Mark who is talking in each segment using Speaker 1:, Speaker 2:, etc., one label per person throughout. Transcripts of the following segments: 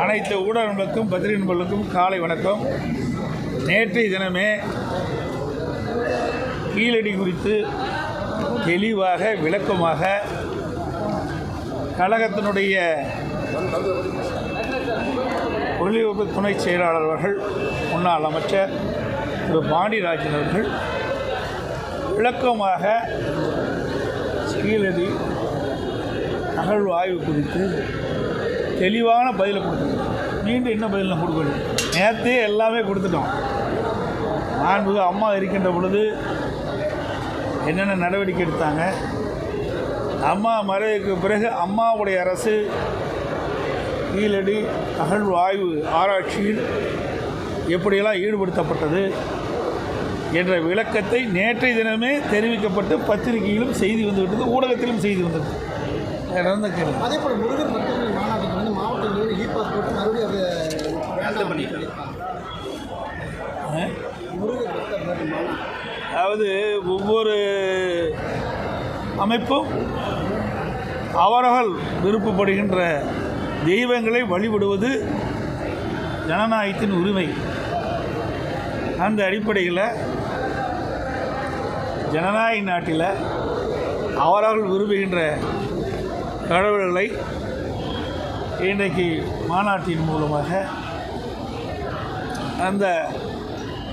Speaker 1: அனைத்து ஊடகங்களுக்கும் பத்திரிகை நண்பர்களுக்கும் காலை வணக்கம். நேற்றைய தினமே கீழடி குறித்து தெளிவாக விளக்கமாக கழகத்தினுடைய ஒளிபரப்பு துணை செயலாளர் அவர்கள் முன்னாள் அமைச்சர் திரு. பாண்டியராஜன் அவர்கள் விளக்கமாக கீழடி அகழ்வாய்வு குறித்து தெளிவான பதிலை கொடுத்துருக்கோம். மீண்டும் என்ன பதில் நான் கொடுக்கணும். நேற்றே எல்லாமே கொடுத்துட்டோம். மாண்புக அம்மா இருக்கின்ற பொழுது என்னென்ன நடவடிக்கை எடுத்தாங்க? அம்மா மறைவுக்கு பிறகு அம்மாவுடைய அரசு கீழடி அகழ்வு ஆய்வு ஆராய்ச்சியில் எப்படியெல்லாம் ஈடுபடுத்தப்பட்டது என்ற விளக்கத்தை நேற்றைய தினமே தெரிவிக்கப்பட்டு பத்திரிகையிலும் செய்தி வந்துவிட்டது ஊடகத்திலும் செய்தி வந்தது நடந்த கேள்வி
Speaker 2: அதே போல் முருகன் பக்தர்கள் மாநாட்டுக்கு வந்து மாவட்டங்களில் இ பாஸ் போட்டு மறுபடியும் அது வேண்டாம்
Speaker 1: ஆ?
Speaker 2: முருகன் மாநாடு.
Speaker 1: அதாவது ஒவ்வொரு அமைப்பும் அவர்கள் விருப்பப்படுகின்ற தெய்வங்களை வழிபடுவது ஜனநாயகத்தின் உரிமை. அந்த அடிப்படையில் ஜனநாயக நாட்டில் அவர்கள் விரும்புகின்ற கடவுள்களை இன்றைக்கு மாநாட்டின் மூலமாக அந்த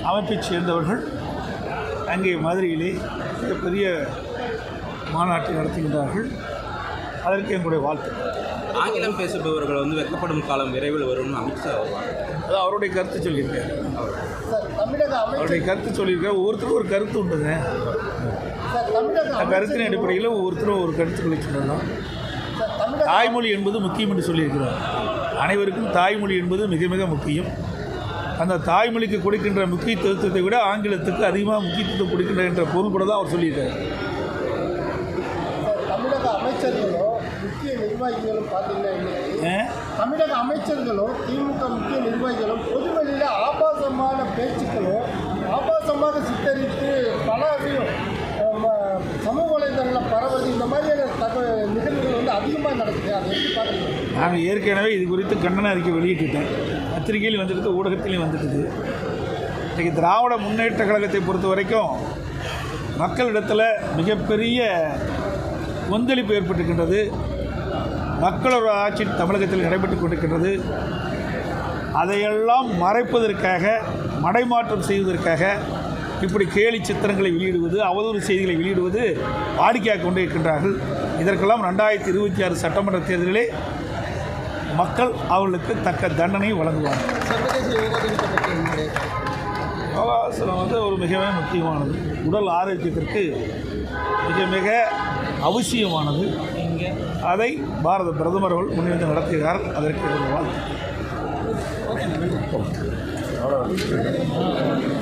Speaker 1: அமைப்பைச் சேர்ந்தவர்கள் அங்கே மதுரையிலே மிகப்பெரிய மாநாட்டை நடத்துகின்றார்கள். அதற்கு எங்களுடைய வாழ்த்து.
Speaker 3: ஆங்கிலம் பேசுபவர்கள் வந்து வெட்கப்படும் காலம் விரைவில் வரும்னு அமித்ஷா வருவாங்க
Speaker 1: அது அவருடைய கருத்து சொல்லியிருக்காரு.
Speaker 2: அமைச்சர்
Speaker 1: அவருடைய கருத்து சொல்லியிருக்காரு. ஒவ்வொருத்தரும் ஒரு கருத்து உண்டுங்க. கருத்தின் அடிப்படையில் ஒவ்வொருத்தரும் ஒரு கருத்துக்களை சொல்லலாம்
Speaker 2: சார் தமிழக
Speaker 1: தாய்மொழி என்பது முக்கியம் என்று சொல்லியிருக்கிறார். அனைவருக்கும் தாய்மொழி என்பது மிக மிக முக்கியம். அந்த தாய்மொழிக்கு கொடுக்கின்ற முக்கியத்துவத்தை விட ஆங்கிலத்துக்கு அதிகமாக முக்கியத்துவம் கொடுக்கின்ற என்ற பொருள்பட தான் அவர் சொல்லியிருக்காரு.
Speaker 2: தமிழக அமைச்சர்களும் முக்கிய நிர்வாகிகளும் பார்த்தீங்கன்னா? தமிழக அமைச்சர்களும் திமுக முக்கிய நிர்வாகிகளும் பொதுவெளியில் ஆபாசமான பேச்சுக்களும் ஆபாசமாக சித்தரித்து பலரையும்
Speaker 1: நான் ஏற்கனவே இது குறித்து கண்டன அறிக்கை வெளியிட்டுட்டேன். பத்திரிகையிலையும் வந்துடுது ஊடகத்திலையும் வந்துடுது இன்றைக்கி திராவிட முன்னேற்ற கழகத்தை பொறுத்த வரைக்கும் மக்களிடத்தில் மிகப்பெரிய கொந்தளிப்பு ஏற்பட்டிருக்கின்றது. மக்களோட ஆட்சி தமிழகத்தில் நடைபெற்றுக் கொண்டிருக்கின்றது. அதையெல்லாம் மறைப்பதற்காக மடைமாற்றம் செய்வதற்காக இப்படி கேலி சித்திரங்களை வெளியிடுவது அவதூறு செய்திகளை வெளியிடுவது வாடிக்கையாக கொண்டு இருக்கின்றார்கள். இதற்கெல்லாம் ரெண்டாயிரத்தி இருபத்தி ஆறு சட்டமன்ற தேர்தலிலே மக்கள் அவர்களுக்கு தக்க தண்டனை வழங்குவார்கள். யோகாசனம் வந்து ஒரு மிகவும் முக்கியமானது. உடல் ஆரோக்கியத்திற்கு மிக மிக அவசியமானது. அதை பாரத பிரதமர் அவர்கள் முன்னிருந்து நடத்துகிறார் அதற்கு வாழ்த்து